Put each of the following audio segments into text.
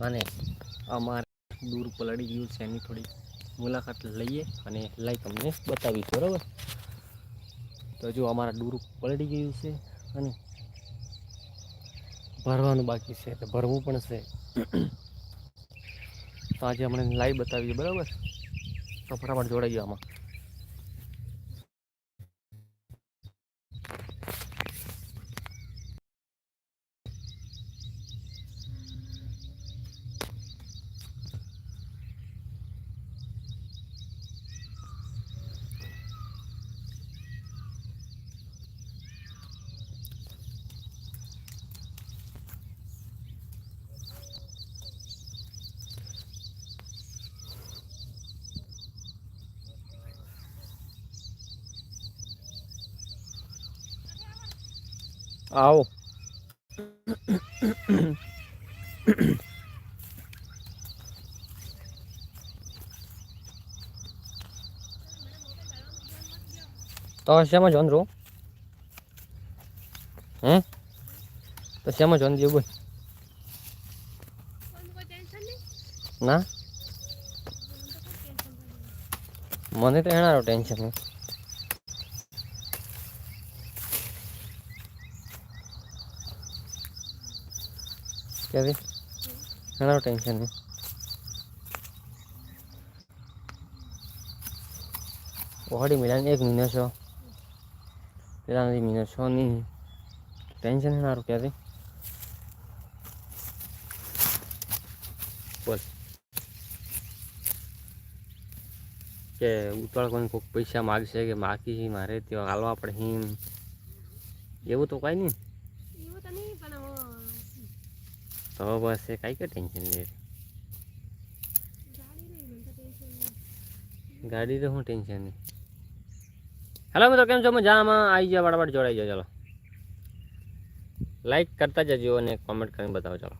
અને અમારે દૂર પલળી ગયું છે, એની થોડી મુલાકાત લઈએ અને લાઈક અમને બતાવીશ, બરાબર? તો જો અમારા દૂર પલળી ગયું છે અને ભરવાનું બાકી છે, એટલે ભરવું પણ છે. તો આજે અમને લાઈવ બતાવીએ, બરાબર? તો ફટાફટ જોડાઈ ગયો આમાં. આવો તો શેમાં જોન રહું હે તો શેમાં જોન બોલ ના મને તો એનારો ટેન્શન નહીં ક્યાંથી ઘણા ટેન્શન નહીં ઓહડી મિલાન એક મહિનો છો. પેલા નથી મહિનો છો નહીં. ટેન્શન એનારું ક્યાંથી બોલ. કે ઉતાળ કોઈ કોઈક પૈસા માગશે કે માગી મારે ત્યાં હાલવા પડે હિમ એવું તો કાંઈ નહીં એવું તો નહીં પણ હવે તો બસ એ કાંઈ કઈ ટેન્શન લે. ગાડી તો શું ટેન્શન નહીં હેલો મિત્રો, કેમ છો? મજામાં? આવી જાઓ બરાબર જોડાઈ જાઓ, ચાલો. લાઈક કરતા જજો અને કોમેન્ટ કરીને બતાવો, ચાલો.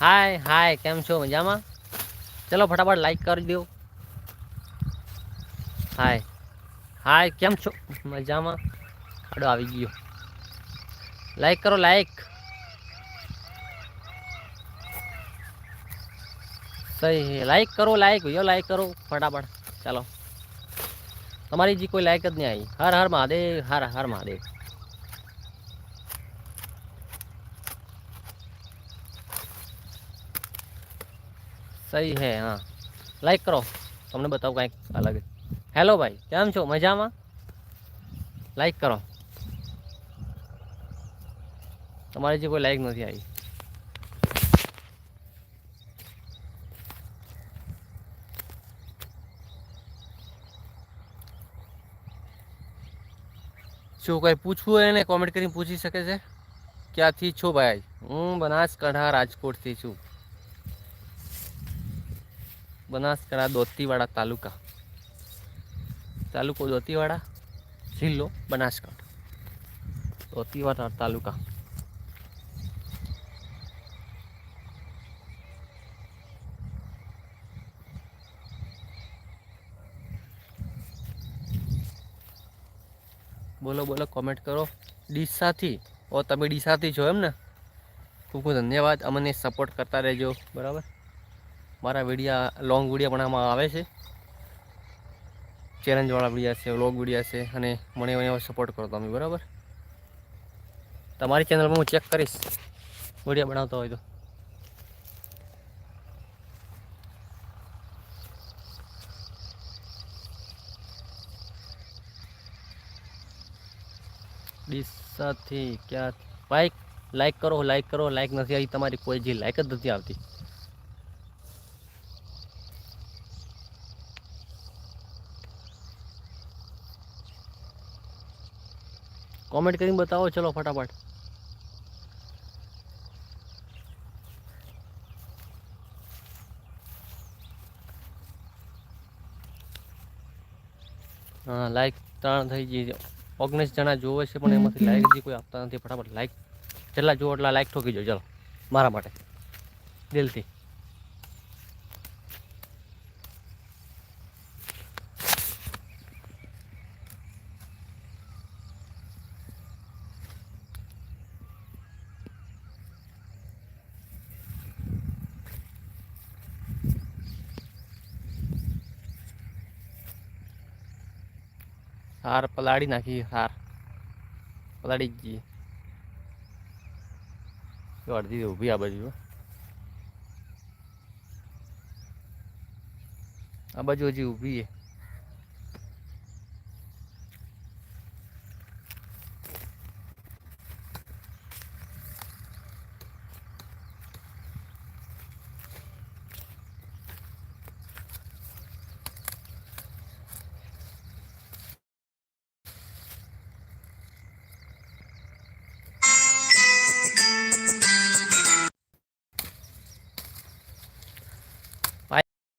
હાય હાય કેમ છો? મજામાં? ચલો ફટાફટ લાઈક કરી દો. હાય હાય કેમ છો? મજામાં? ખાડો આવી ગયો. લાઈક કરો લાઈક સહી લાઈક કરો લાઈક ભૈયો લાઈક કરો, ફટાફટ. ચાલો. તમારી જી કોઈ લાઈક જ નહીં આવી. હર હર મહાદેવ, હર હર મહાદેવ. સહી હે, હા. લાઈક કરો. તમને બતાવું કાંઈક અલગ. હેલો ભાઈ, કેમ છો? મજામાં? લાઈક કરો. તમારી જે કોઈ લાઈક નથી આવી. શું કંઈ પૂછવું એને કોમેન્ટ કરીને પૂછી શકે છે? ક્યાંથી છો ભાઈ? હું બનાસકાંઠા રાજકોટથી છું. બનાસકાંઠા દોતીવાડા તાલુકા. તાલુકો દોતીવાડા જિલ્લો બનાસકાંઠા. દોતીવાડા તાલુકા. બોલો બોલો કોમેન્ટ કરો. ડીસાથી, ઓ, તમે ડીસાથી છો એમ ને? ખૂબ ખૂબ ધન્યવાદ. અમને સપોર્ટ કરતા રહેજો. બરાબર? મારા વિડીયા લોંગ વિડીયા આમાં આવે છે. ચેલેન્જવાળા વિડીયા છે વ્લોગ વિડીયા છે, અને મને એવો સપોર્ટ કરો તમે, બરાબર? તમારી ચેનલમાં હું ચેક કરીશ, વિડીયા બનાવતો હોય તો. ડીસાથી ક્યાં બાઇક લાઈક કરો લાઈક કરો લાઈક નથી આવી, તમારી કોઈ જે લાઈક જ નથી આવતી. कमेंट करके बताओ, चलो फटाफट। हाँ लाइक त्राण थी जी ओगनीस जना जो एम लाइक जी कोई आपता नहीं फटाफट लाइक जला जो एट लाइक ठोकी जाओ चलो मार्ट दिल थी હાર પલાળી નાખી, હાર. પલાળી ગઈ. અડધી ઊભી આ બાજુ આ બાજુ હજી ઊભી છે.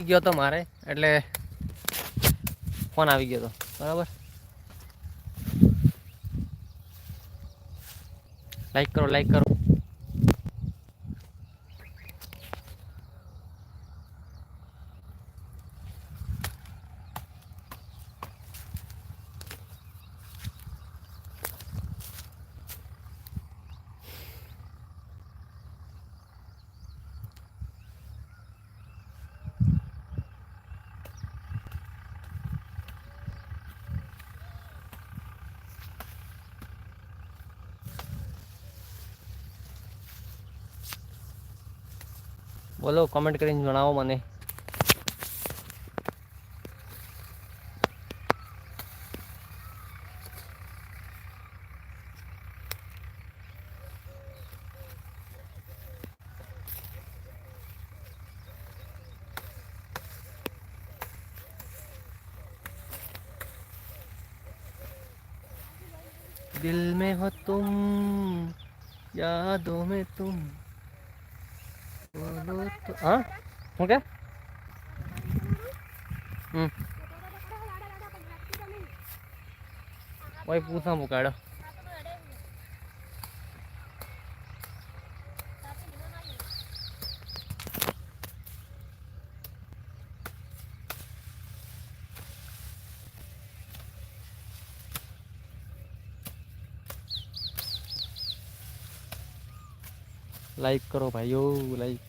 ગયો તો મારે એટલે ફોન આવી ગયો તો. બરાબર? લાઈક કરો લાઈક કરો. બોલો કમેન્ટ કરીને જણાવો મને दिल में हो तुम यादों में तुम બોલો તો હા શું કે હમ ઓય પૂછા મુકાડો લાઈક કરો ભાઈઓ લાઈક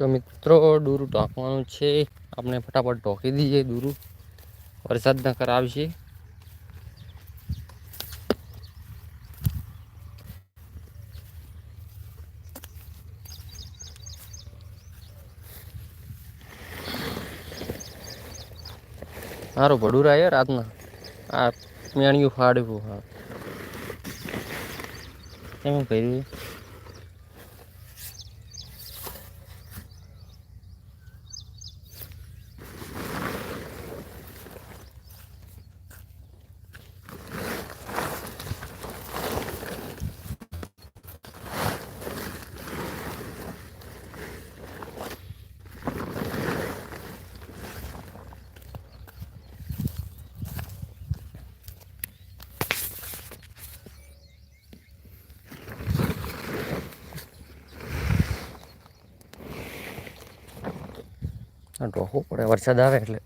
તો મિત્રો, દૂરું ઢોકવાનું છે. આપણે ફટાફટ ઢોકી દઈએ દૂરું. વરસાદ ન કરાવશે સારું ભડુરા યાર રાતના. આ મેણિયું ફાડ્યું, હા. એમ કર્યું. ઢોકવું પડે વરસાદ આવે એટલે.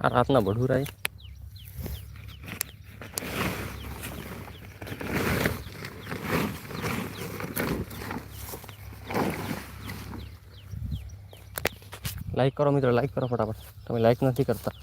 આ રાતના બઢુરાય લાઈક કરો મિત્રો લાઈક કરો ફટાફટ. તમે લાઈક નથી કરતા.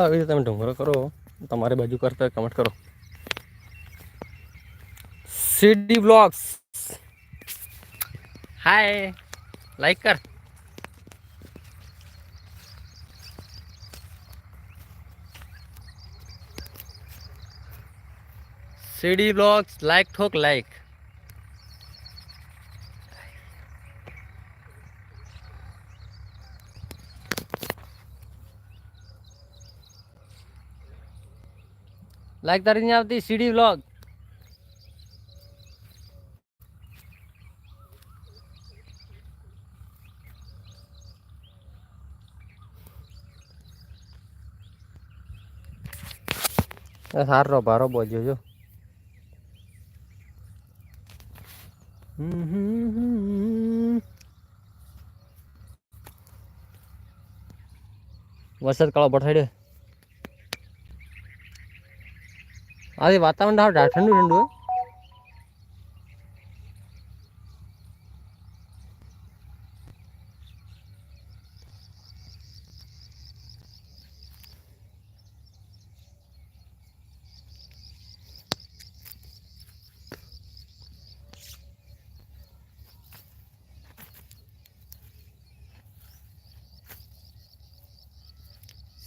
આવી રીતે તમે ડુંગરો કરો. તમારી બાજુ કરતા હોય કમેન્ટ કરો. સીડી બ્લોગ્સ હાય લાઈક કર. સીડી બ્લોગ્સ લાઈક ઠોક લાઈક લાઈક તારી નહીં આવતી સીડી બ્લોગ સારો ભારો બોલ્યો જો હમ હમ હમ. વરસાદ કાળો બઠાડ્યો આજે વાતાવરણ હાવ ઠંડુ ઠંડુ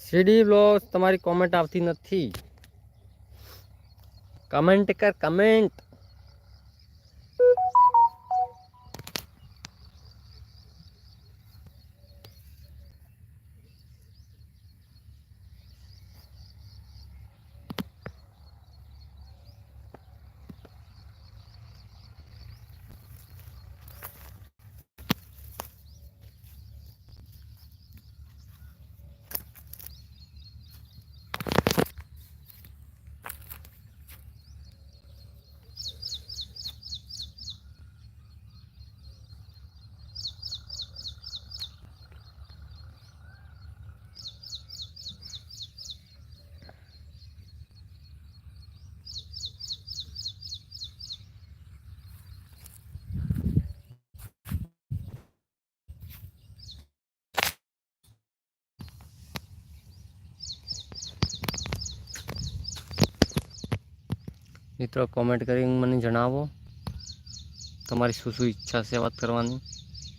સીડી બ્લોગ તમારી કોમેન્ટ આવતી નથી. કમેન્ટ કર કમેન્ટ. મિત્રો કોમેન્ટ કરીને મને જણાવો. તમારી શું શું ઈચ્છા છે વાત કરવાની?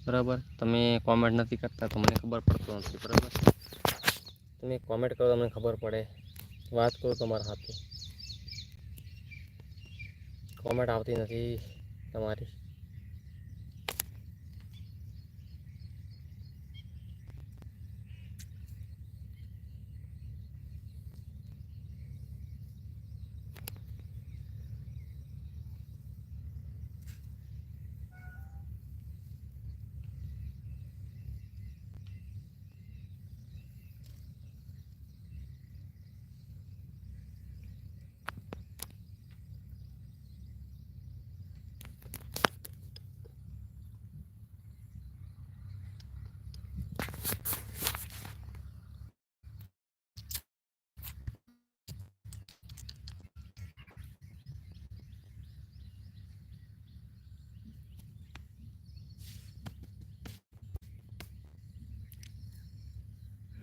બરાબર? તમે કોમેન્ટ નથી કરતા તો મને ખબર પડતું નથી, બરાબર? તમે કોમેન્ટ કરો તમને મને ખબર પડે. વાત કરો તમારા હાથે. કોમેન્ટ આવતી નથી તમારી.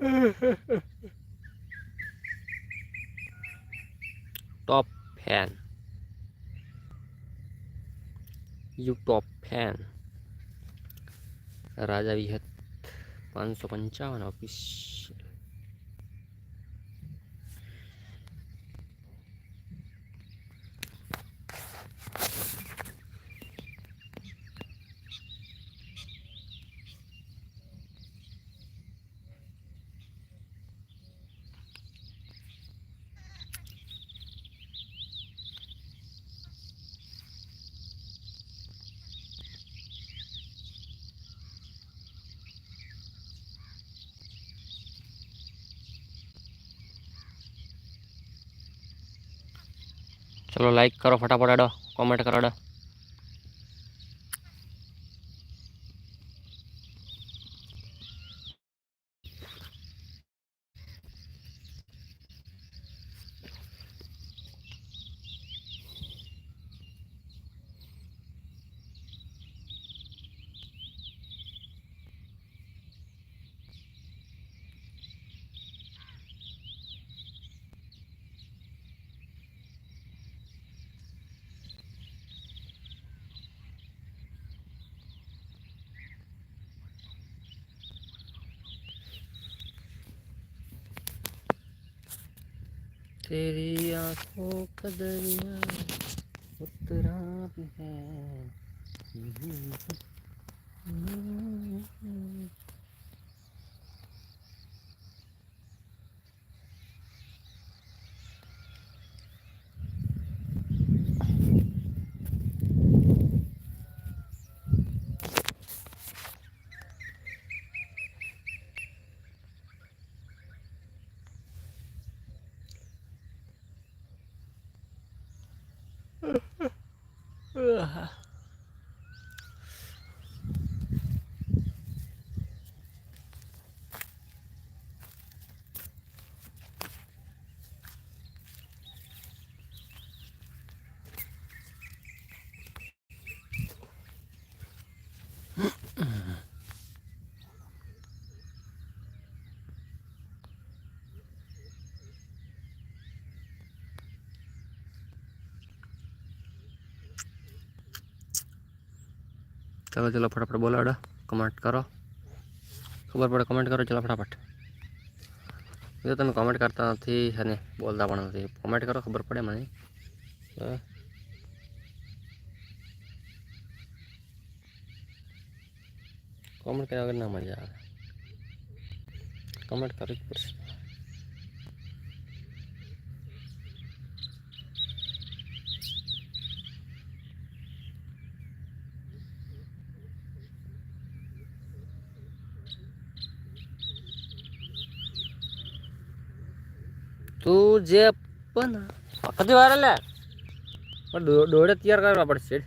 ตอบแผนยุคตอบแผนราชาวิหัตปันสุปัญจานาพิช ચલો લાઈક કરો ફટાફટ અડો કોમેન્ટ કરો અડો तेरी आंखों का दरिया उतरा भी है ચલો ચલો, ફટાફટ બોલાડો કમેન્ટ કરો. ખબર પડે કમેન્ટ કરો, ચલો, ફટાફટ. જો તમે કમેન્ટ કરતા નથી અને બોલતા પણ નથી. કમેન્ટ કરો, ખબર પડે મને. કોમેન્ટ કર્યા વગર ના મજા આવે. કમેન્ટ કરવી જ પડશે. તું જે પણ કદી વાર લે પણ દોડે તૈયાર કરવા પડશે.